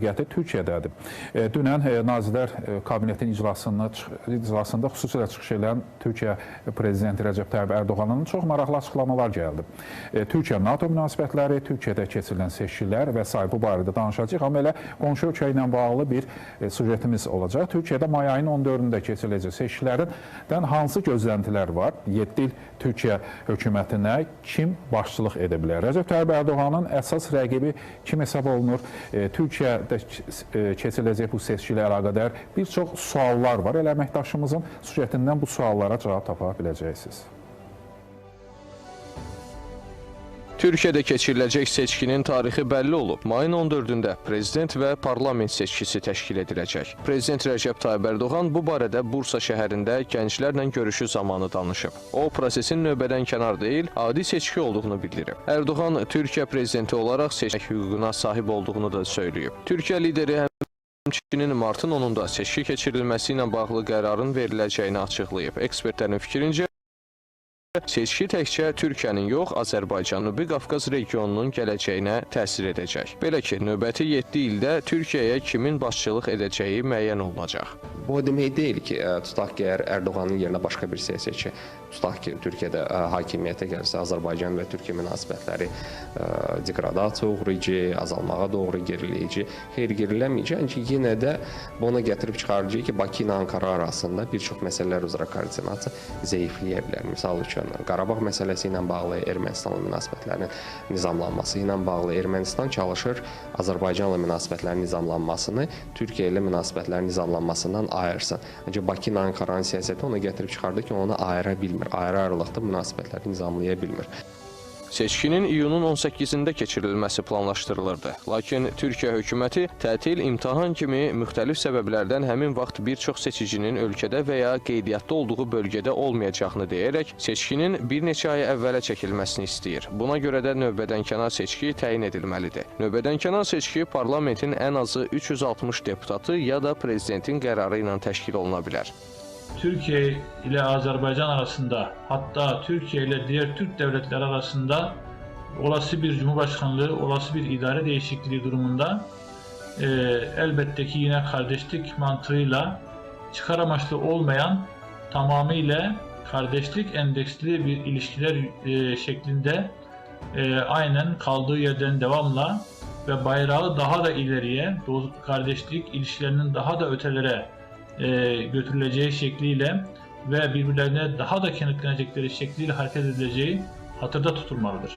məsuliyyəti Türkiyədədir. E, Dünən e, Nazirlər e, Kabinetinin iclasında, iclasında xüsusilə çıxış edən Türkiyə Prezidenti Rəcəb Tayyib Ərdoğanın çox maraqlı açıqlamalar gəldi. Türkiyə-NATO münasibətləri, Türkiyədə keçirilən seçkilər və s. bu barədə danışacağıq. Amma elə qonşu ölkə ilə bağlı bir sujetimiz olacaq. Türkiyədə may ayının 14-də keçiriləcək seçkilərdən hansı gözləntilər var? 7 il Türkiyə hökumətinə kim başçılıq edə bilər? Rəcəb Tayyib Ərdoğanın əsas rəqibi kim hesab olunur? E, E, keçiriləcək bu seçki ilə əlaqədar bir çox suallar var. Elə əməkdaşımızın sujetindən bu suallara cavab tapa biləcəksiniz. Türkiyədə keçiriləcək seçkinin tarixi bəlli olub. Mayın 14-də prezident və parlament seçkisi təşkil ediləcək. Prezident Rəcəb Tayyib Ərdoğan bu barədə Bursa şəhərində gənclərlə görüşü zamanı danışıb. O, prosesin növbədən kənar deyil, adi seçki olduğunu bildirib. Ərdoğan Türkiyə prezidenti olaraq seçmək hüququna sahib olduğunu da söyləyib. Türkiyə lideri Həmçinin martın 10-da seçki keçirilməsi ilə bağlı qərarın veriləcəyini açıqlayıb. Ekspertlərin fikrincə, Seçki təkcə Türkiyənin yox, Azərbaycan, Cənubi Qafqaz regionunun gələcəyinə təsir edəcək. Belə ki, növbəti 7 ildə Türkiyəyə kimin başçılıq edəcəyi müəyyən olunacaq. Bu o demək deyil ki, tutaq ki, əgər Ərdoğanın yerinə başqa bir seçici, tutaq ki, Türkiyədə hakimiyyətə gəlsə, Azərbaycan və Türkiyə münasibətləri ə, degradasiya uğrayıcı, azalmağa doğru geriləyici, xeyr geriləməyəcək, ancaq yenə də bu ona gətirib çıxaracaq ki, Bakı ilə Ankara arasında bir çox məsələlər üzrə koordinasiya zəifləyə bilər. Məsəl üçün, Qarabağ məsələsi ilə bağlı Ermənistanla münasibətlərin nizamlanması ilə bağlı Ermənistan çalışır Azərbaycanla münasibətlərin nizamlanmasını Türkiyə ilə münasibətlərin nizamlanmasından ayırsın. Ancaq Bakı Ankaranın siyasəti ona gətirib çıxardı ki, onu ayıra bilmir. Ayrı-ayrılıqda münasibətləri nizamlaya bilmir. Seçkinin iyunun 18-də keçirilməsi planlaşdırılırdı. Lakin Türkiyə hökuməti tətil, imtahan kimi müxtəlif səbəblərdən həmin vaxt bir çox seçicinin ölkədə və ya qeydiyyatda olduğu bölgədə olmayacağını deyərək seçkinin bir neçə ay əvvələ çəkilməsini istəyir. Buna görə də növbədənkənar seçki təyin edilməlidir. Növbədənkənar seçki parlamentin ən azı 360 deputatı ya da prezidentin qərarı ilə təşkil oluna bilər. Türkiye ile Azerbaycan arasında hatta Türkiye ile diğer Türk devletleri arasında olası bir cumhurbaşkanlığı, olası bir idare değişikliği durumunda e, elbette ki yine kardeşlik mantığıyla çıkar amaçlı olmayan tamamıyla kardeşlik endeksli bir ilişkiler e, şeklinde e, aynen kaldığı yerden devamla ve bayrağı daha da ileriye, kardeşlik ilişkilerinin daha da ötelere e, götürüleceği şekliyle ve birbirlerine daha da kenetlenecekleri şekliyle hareket edileceği hatırda tutulmalıdır.